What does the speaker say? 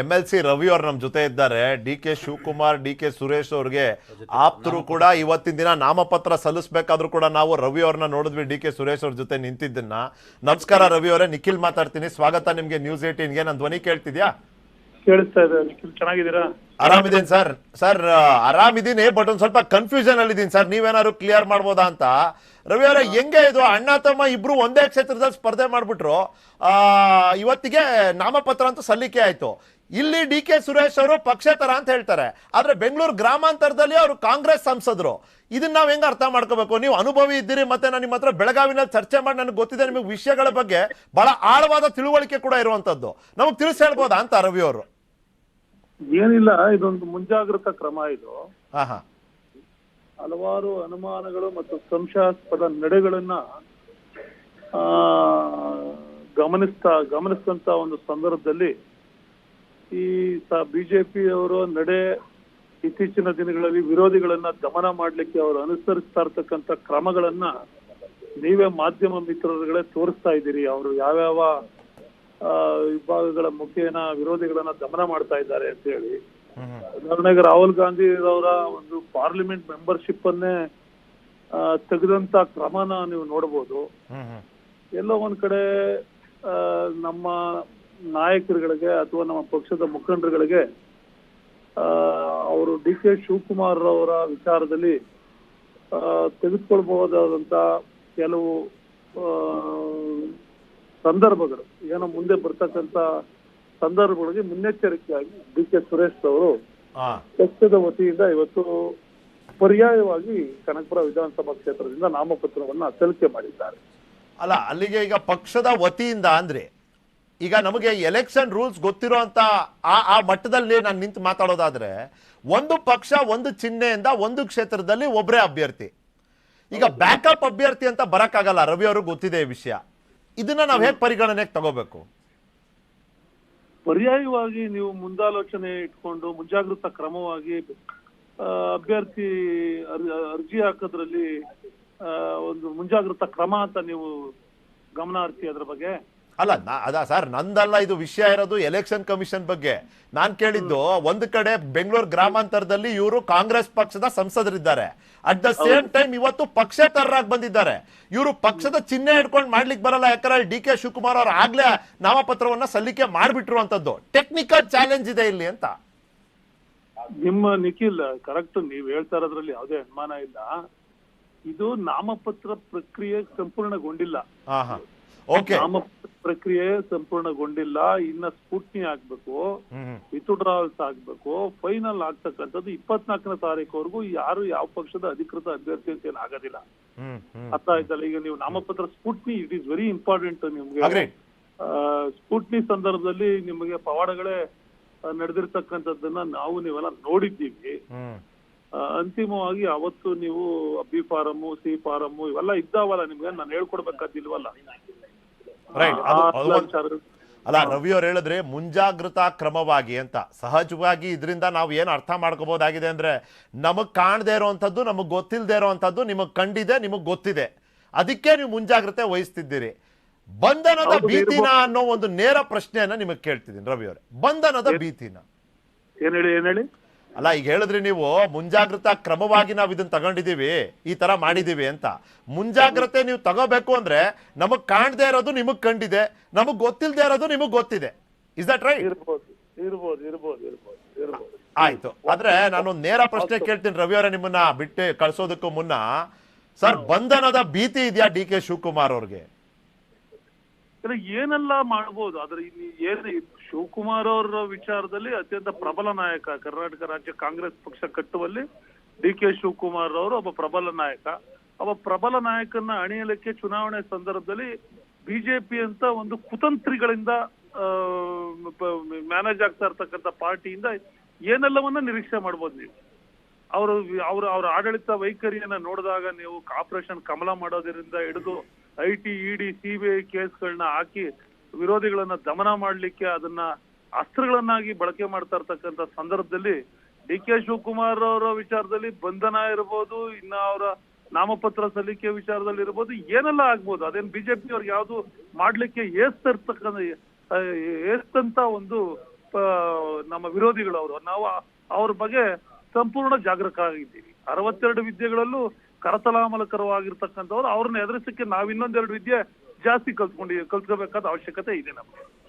M L C Ravi ಅವ್ರು ನಮ್ ಜೊತೆ ಇದ್ದಾರೆ. D K Shivakumar, D K Suresh ಅವ್ರಿಗೆ ಆಪ್ತರು ಕೂಡ ಇವತ್ತಿನ ದಿನ ನಾಮಪತ್ರ ಸಲ್ಲಿಸಬೇಕಾದ್ರೂ ಕೂಡ ನಾವು ರವಿ ಅವ್ರನ್ನ ನೋಡಿದ್ವಿ, ಡಿ ಕೆ ಸುರೇಶ್ ಅವ್ರ ಜೊತೆ ನಿಂತಿದ್ದನ್ನ. ನಮಸ್ಕಾರ ರವಿ ಅವರೇ, ನಿಖಿಲ್ ಮಾತಾಡ್ತೀನಿ. ಸ್ವಾಗತ ನಿಮ್ಗೆ ನ್ಯೂಸ್ ಏಟೀನ್ಗೆ ನನ್ನ ಧ್ವನಿ ಕೇಳ್ತಿದ್ಯಾ? ಕೇಳಿಸ್ತಾ ಇದೆ ನಿಖಿಲ್ ಚೆನ್ನಾಗಿದ್ದೀರಾ? ಆರಾಮಿದ್ದೀನಿ ಸರ್? ಸರ್ ಆರಾಮಿದ್ದೀನಿ ಬಟ್ ಒಂದ್ ಸ್ವಲ್ಪ ಕನ್ಫ್ಯೂಷನ್ ಅಲ್ಲಿ ಇದೀನಿ ಸರ್. ನೀವೇನಾದ್ರು ಕ್ಲಿಯರ್ ಮಾಡ್ಬೋದಾ ಅಂತ. ರವಿ ಅವರೇ ಹೆಂಗೆ ಇದು ಅಣ್ಣ ತಮ್ಮ ಇಬ್ರು ಒಂದೇ ಕ್ಷೇತ್ರದಲ್ಲಿ ಸ್ಪರ್ಧೆ ಮಾಡ್ಬಿಟ್ರು? ಆ, ಇವತ್ತಿಗೆ ನಾಮಪತ್ರ ಅಂತ ಸಲ್ಲಿಕೆ ಆಯ್ತು. ಇಲ್ಲಿ ಡಿ ಕೆ ಸುರೇಶ್ ಅವರು ಪಕ್ಷೇತರ ಅಂತ ಹೇಳ್ತಾರೆ. ಆದ್ರೆ ಬೆಂಗಳೂರು ಗ್ರಾಮಾಂತರದಲ್ಲಿ ಅವರು ಕಾಂಗ್ರೆಸ್ ಸಂಸದರು. ಇದನ್ನ ನಾವ್ ಹೆಂಗ್ ಅರ್ಥ ಮಾಡ್ಕೋಬೇಕು? ನೀವು ಅನುಭವಿ ಇದ್ದೀರಿ ಮತ್ತೆ ನಾನು ನಿಮ್ಮ ಹತ್ರ ಬೆಳಗಾವಿನಲ್ಲಿ ಚರ್ಚೆ ಮಾಡಿ ನನಗೆ ಗೊತ್ತಿದೆ ನಿಮಗೆ ವಿಷಯಗಳ ಬಗ್ಗೆ ಬಹಳ ಆಳವಾದ ತಿಳುವಳಿಕೆ ಕೂಡ ಇರುವಂತದ್ದು. ನಮಗೆ ತಿಳಿಸಿ ಹೇಳ್ಬೋದಾ ಅಂತ ರವಿ ಅವರು? ಏನಿಲ್ಲ ಇದೊಂದು ಮುಂಜಾಗ್ರತಾ ಕ್ರಮ ಇದು. ಹಲವಾರು ಅನುಮಾನಗಳು ಮತ್ತು ಸಂಶಯಾಸ್ಪದ ನಡೆಗಳನ್ನ ಆ ಗಮನಿಸ್ತಾ ಗಮನಿಸಿದಂತ ಒಂದು ಸಂದರ್ಭದಲ್ಲಿ ಈ ಬಿಜೆಪಿ ಅವರ ನಡೆ ಇತ್ತೀಚಿನ ದಿನಗಳಲ್ಲಿ ವಿರೋಧಿಗಳನ್ನ ದಮನ ಮಾಡ್ಲಿಕ್ಕೆ ಅವರು ಅನುಸರಿಸ್ತಾ ಇರ್ತಕ್ಕಂಥ ಕ್ರಮಗಳನ್ನ ನೀವೇ ಮಾಧ್ಯಮ ಮಿತ್ರರುಗಳೇ ತೋರಿಸ್ತಾ ಇದ್ದೀರಿ. ಅವರು ಯಾವ್ಯಾವ ವಿಭಾಗಗಳ ಮುಖೇನ ವಿರೋಧಿಗಳನ್ನ ದಮನ ಮಾಡ್ತಾ ಇದ್ದಾರೆ ಅಂತ ಹೇಳಿ. ಉದಾಹರಣೆಗೆ ರಾಹುಲ್ ಗಾಂಧಿ ಅವರ ಒಂದು ಪಾರ್ಲಿಮೆಂಟ್ ಮೆಂಬರ್ಶಿಪ್ ಅನ್ನೇ ತೆಗೆದಂತ ಕ್ರಮನ ನೀವು ನೋಡಬಹುದು ಎಲ್ಲೋ ಒಂದ್ ಕಡೆ ನಮ್ಮ ನಾಯಕರುಗಳಿಗೆ ಅಥವಾ ನಮ್ಮ ಪಕ್ಷದ ಮುಖಂಡರುಗಳಿಗೆ ಅವರು ಡಿ ಕೆ ಶಿವಕುಮಾರ್ ಅವರ ವಿಚಾರದಲ್ಲಿ ತೆಗೆದುಕೊಳ್ಬಹುದಾದಂತ ಕೆಲವು ಸಂದರ್ಭಗಳು. ಏನೋ ಮುಂದೆ ಬರ್ತಕ್ಕಂತ ಸಂದರ್ಭಗಳಿಗೆ ಮುನ್ನೆಚ್ಚರಿಕೆಯಾಗಿ ಡಿ ಕೆ ಸುರೇಶ್ ಅವರು ಪಕ್ಷದ ವತಿಯಿಂದ ಇವತ್ತು ಪರ್ಯಾಯವಾಗಿ ಕನಕಪುರ ವಿಧಾನಸಭಾ ಕ್ಷೇತ್ರದಿಂದ ನಾಮಪತ್ರವನ್ನ ಸಲ್ಲಿಕೆ ಮಾಡಿದ್ದಾರೆ. ಅಲ್ಲ ಅಲ್ಲಿಗೆ ಈಗ ಪಕ್ಷದ ವತಿಯಿಂದ ಅಂದ್ರೆ ಈಗ ನಮಗೆ ಎಲೆಕ್ಷನ್ ರೂಲ್ಸ್ ಗೊತ್ತಿರುವಂತ ಆ ಆ ಮಟ್ಟದಲ್ಲಿ ನಾನು ನಿಂತು ಮಾತಾಡೋದಾದ್ರೆ ಒಂದು ಪಕ್ಷ ಒಂದು ಚಿಹ್ನೆಯಿಂದ ಒಂದು ಕ್ಷೇತ್ರದಲ್ಲಿ ಒಬ್ಬರೇ ಅಭ್ಯರ್ಥಿ. ಈಗ ಬ್ಯಾಕಪ್ ಅಭ್ಯರ್ಥಿ ಅಂತ ಬರಕ್ಕಾಗಲ್ಲ ರವಿ ಅವ್ರಿಗೆ ಗೊತ್ತಿದೆ ಈ ವಿಷಯ. ಇದನ್ನ ನಾವು ಹೇಗೆ ಪರಿಗಣನೆಗೆ ತಗೋಬೇಕು? ಪರ್ಯಾಯವಾಗಿ ನೀವು ಮುಂದಾಲೋಚನೆ ಇಟ್ಕೊಂಡು ಮುಂಜಾಗ್ರತಾ ಕ್ರಮವಾಗಿ ಅಭ್ಯರ್ಥಿ ಅರ್ಜಿ ಹಾಕೋದ್ರಲ್ಲಿ ಒಂದು ಮುಂಜಾಗ್ರತಾ ಕ್ರಮ ಅಂತ ನೀವು ಗಮನ ಹರಿಸಿ ಅದ್ರ ಬಗ್ಗೆ. ಅಲ್ಲ ನಾ- ಅದ ಸರ್ ನಂದಲ್ಲ ಇದು ವಿಷಯ ಇರೋದು ಎಲೆಕ್ಷನ್ ಕಮಿಷನ್ ಬಗ್ಗೆ. ನಾನ್ ಕೇಳಿದ್ದು ಒಂದು ಕಡೆ ಬೆಂಗಳೂರು ಗ್ರಾಮಾಂತರದಲ್ಲಿ ಇವರು ಕಾಂಗ್ರೆಸ್ ಪಕ್ಷದ ಸಂಸದರಿದ್ದಾರೆ. ಅಟ್ ದ ಸೇಮ್ ಟೈಮ್ ಇವತ್ತು ಪಕ್ಷೇತರರಾಗಿ ಬಂದಿದ್ದಾರೆ. ಇವರು ಪಕ್ಷದ ಚಿಹ್ನೆ ಹಿಡ್ಕೊಂಡು ಮಾಡ್ಲಿಕ್ಕೆ ಬರಲ್ಲ ಯಾಕಂದ್ರೆ ಡಿ ಕೆ ಶಿವಕುಮಾರ್ ಅವರು ಆಗ್ಲೇ ನಾಮಪತ್ರವನ್ನ ಸಲ್ಲಿಕೆ ಮಾಡ್ಬಿಟ್ರು ಅಂತದ್ದು ಟೆಕ್ನಿಕಲ್ ಚಾಲೆಂಜ್ ಇದೆ ಇಲ್ಲಿ ಅಂತ. ನಿಮ್ಮ ನಿಖಿಲ್ ಕರೆಕ್ಟ್ ನೀವ್ ಹೇಳ್ತಾ ಇರೋದ್ರಲ್ಲಿ ಯಾವುದೇ ಅನುಮಾನ ಇಲ್ಲ. ಇದು ನಾಮಪತ್ರ ಪ್ರಕ್ರಿಯೆ ಸಂಪೂರ್ಣಗೊಂಡಿಲ್ಲ. ಹಾ ಹಾ ಓಕೆ ಪ್ರಕ್ರಿಯೆ ಸಂಪೂರ್ಣಗೊಂಡಿಲ್ಲ ಇನ್ನ ಸ್ಫೂಟ್ನಿ ಆಗ್ಬೇಕು ಹ್ಮ್ ವಿತ್ಡ್ರಾವಲ್ಸ್ ಆಗ್ಬೇಕು ಫೈನಲ್ ಆಗ್ತಕ್ಕಂಥದ್ದು ಇಪ್ಪತ್ನಾಲ್ಕನೇ ತಾರೀಕುವರೆಗೂ ಯಾರು ಯಾವ ಪಕ್ಷದ ಅಧಿಕೃತ ಅಭ್ಯರ್ಥಿ ಅಂತ ಏನ್ ಆಗೋದಿಲ್ಲ. ಅರ್ಥ ಆಯ್ತಲ್ಲ ಈಗ ನೀವು ನಾಮಪತ್ರ scrutiny it is very important ನಿಮ್ಗೆ. ಸ್ಫೂಟ್ನಿ ಸಂದರ್ಭದಲ್ಲಿ ನಿಮಗೆ ಪವಾಡಗಳೇ ನಡೆದಿರ್ತಕ್ಕಂಥದ್ದನ್ನ ನಾವು ನೀವೆಲ್ಲ ನೋಡಿದ್ದೀವಿ. ಅಂತಿಮವಾಗಿ ಅವತ್ತು ನೀವು ಅಬ್ಬಿ ಫಾರಮ್ ಸಿ ಫಾರಮ್ ಇವೆಲ್ಲ ಇದ್ದಾವಲ್ಲ ನಿಮ್ಗೆ ನಾನು ಹೇಳ್ಕೊಡ್ಬೇಕಾದಿಲ್ವಲ್ಲ. ಆ ಅದು- ಅಲ್ಲ ರವಿ ಅವ್ರು ಹೇಳಿದ್ರೆ ಮುಂಜಾಗ್ರತಾ ಕ್ರಮವಾಗಿ ಅಂತ. ಸಹಜವಾಗಿ ಇದರಿಂದ ನಾವು ಏನು ಅರ್ಥ ಮಾಡ್ಕೋಬಹುದಾಗಿದೆ ಅಂದ್ರೆ ನಮಗ್ ಕಾಣದೇ ಇರುವಂತದ್ದು ನಮಗ್ ಗೊತ್ತಿಲ್ಲದೆ ಇರುವಂತದ್ದು ನಿಮಗ್ ಕಂಡಿದೆ ನಿಮಗ್ ಗೊತ್ತಿದೆ. ಅದಕ್ಕೆ ನೀವು ಮುಂಜಾಗ್ರತೆ ವಹಿಸ್ತಿದ್ದೀರಿ. ಬಂಧನದ ಭೀತಿನ ಅನ್ನೋ ಒಂದು ನೇರ ಪ್ರಶ್ನೆಯನ್ನ ನಿಮಗ್ ಕೇಳ್ತಿದ್ದೀನಿ ರವಿ ಅವರೇ. ಬಂಧನದ ಭೀತಿನ. ಏನ್ ಹೇಳಿ ಏನ್ ಹೇಳಿ? ಅಲ್ಲ ಈಗ ಹೇಳಿದ್ರಿ ನೀವು ಮುಂಜಾಗ್ರತಾ ಕ್ರಮವಾಗಿ ನಾವು ಇದನ್ನ ತಗೊಂಡಿದೀವಿ ಈ ತರ ಮಾಡಿದೀವಿ ಅಂತ. ಮುಂಜಾಗ್ರತೆ ನೀವು ತಗೋಬೇಕು ಅಂದ್ರೆ ನಮಗ್ ಕಾಣದೇ ಇರೋದು ನಿಮಗ್ ಕಂಡಿದೆ ನಮಗ್ ಗೊತ್ತಿಲ್ಲದೆ ಇರೋದು ನಿಮಗ್ ಗೊತ್ತಿದೆ. ಇಸ್ ದಟ್ ರೈಟ್ ಆಯ್ತು. ಆದ್ರೆ ನಾನು ನೇರ ಪ್ರಶ್ನೆ ಕೇಳ್ತೀನಿ ರವಿ ಅವರೇ ನಿಮ್ಮನ್ನ ಬಿಟ್ಟು ಕಳ್ಸೋದಕ್ಕೂ ಮುನ್ನ. ಸರ್ ಬಂಧನದ ಭೀತಿ ಇದೆಯಾ ಡಿ ಕೆ ಶಿವಕುಮಾರ್ ಅವ್ರಿಗೆ? ಏನೆಲ್ಲ ಮಾಡ್ಬೋದು ಆದ್ರೆ ಇಲ್ಲಿ ಏನ್ ಶಿವಕುಮಾರ್ ಅವರ ವಿಚಾರದಲ್ಲಿ ಅತ್ಯಂತ ಪ್ರಬಲ ನಾಯಕ. ಕರ್ನಾಟಕ ರಾಜ್ಯ ಕಾಂಗ್ರೆಸ್ ಪಕ್ಷ ಕಟ್ಟುವಲ್ಲಿ ಡಿ ಕೆ ಶಿವಕುಮಾರ್ ಅವರು ಒಬ್ಬ ಪ್ರಬಲ ನಾಯಕ. ಒಬ್ಬ ಪ್ರಬಲ ನಾಯಕನ ಅಣಿಯಲಿಕ್ಕೆ ಚುನಾವಣೆ ಸಂದರ್ಭದಲ್ಲಿ ಬಿಜೆಪಿ ಅಂತ ಒಂದು ಕುತಂತ್ರಿಗಳಿಂದ ಮ್ಯಾನೇಜ್ ಆಗ್ತಾ ಇರ್ತಕ್ಕಂಥ ಪಾರ್ಟಿಯಿಂದ ಏನೆಲ್ಲವನ್ನ ನಿರೀಕ್ಷೆ ಮಾಡ್ಬೋದು ನೀವು? ಅವರು, ಅವ್ರ ಅವ್ರ ಆಡಳಿತ ವೈಖರಿಯನ್ನ ನೋಡಿದಾಗ ನೀವು ಆಪರೇಷನ್ ಕಮಲ ಮಾಡೋದ್ರಿಂದ ಹಿಡಿದು ಐ ಟಿ ಇಡಿ ಸಿಬಿಐ ಕೇಸ್ಗಳನ್ನ ಹಾಕಿ ವಿರೋಧಿಗಳನ್ನ ದಮನ ಮಾಡ್ಲಿಕ್ಕೆ ಅದನ್ನ ಅಸ್ತ್ರಗಳನ್ನಾಗಿ ಬಳಕೆ ಮಾಡ್ತಾ ಇರ್ತಕ್ಕಂಥ ಸಂದರ್ಭದಲ್ಲಿ ಡಿ ಕೆ ಶಿವಕುಮಾರ್ ಅವರ ವಿಚಾರದಲ್ಲಿ ಬಂಧನ ಇರ್ಬೋದು, ಇನ್ನ ಅವರ ನಾಮಪತ್ರ ಸಲ್ಲಿಕೆ ವಿಚಾರದಲ್ಲಿ ಇರ್ಬೋದು, ಏನೆಲ್ಲ ಆಗ್ಬೋದು, ಅದೇನ್ ಬಿಜೆಪಿ ಅವ್ರಿಗೆ ಯಾವ್ದು ಮಾಡ್ಲಿಕ್ಕೆ ಏಸ್ತಿರ್ತಕ್ಕಂಥ ಏಸ್ತಂತ ಒಂದು ನಮ್ಮ ವಿರೋಧಿಗಳು ಅವರು. ನಾವು ಅವ್ರ ಬಗ್ಗೆ ಸಂಪೂರ್ಣ ಜಾಗರೂಕರಾಗಿದ್ದೀವಿ. ಅರವತ್ತೆರಡು ವಿದ್ಯೆಗಳಲ್ಲೂ ಕರತಲಾಮಲಕರವಾಗಿರ್ತಕ್ಕಂಥವ್ರು, ಅವ್ರನ್ನ ಎದುರಿಸಕ್ಕೆ ನಾವ್ ಇನ್ನೊಂದೆರಡು ವಿದ್ಯೆ ಜಾಸ್ತಿ ಕಲ್ತ್ಕೊಂಡು ಕಲ್ತ್ಕೋಬೇಕಾದ ಅವಶ್ಯಕತೆ ಇದೆ ನಮ್ಗೆ.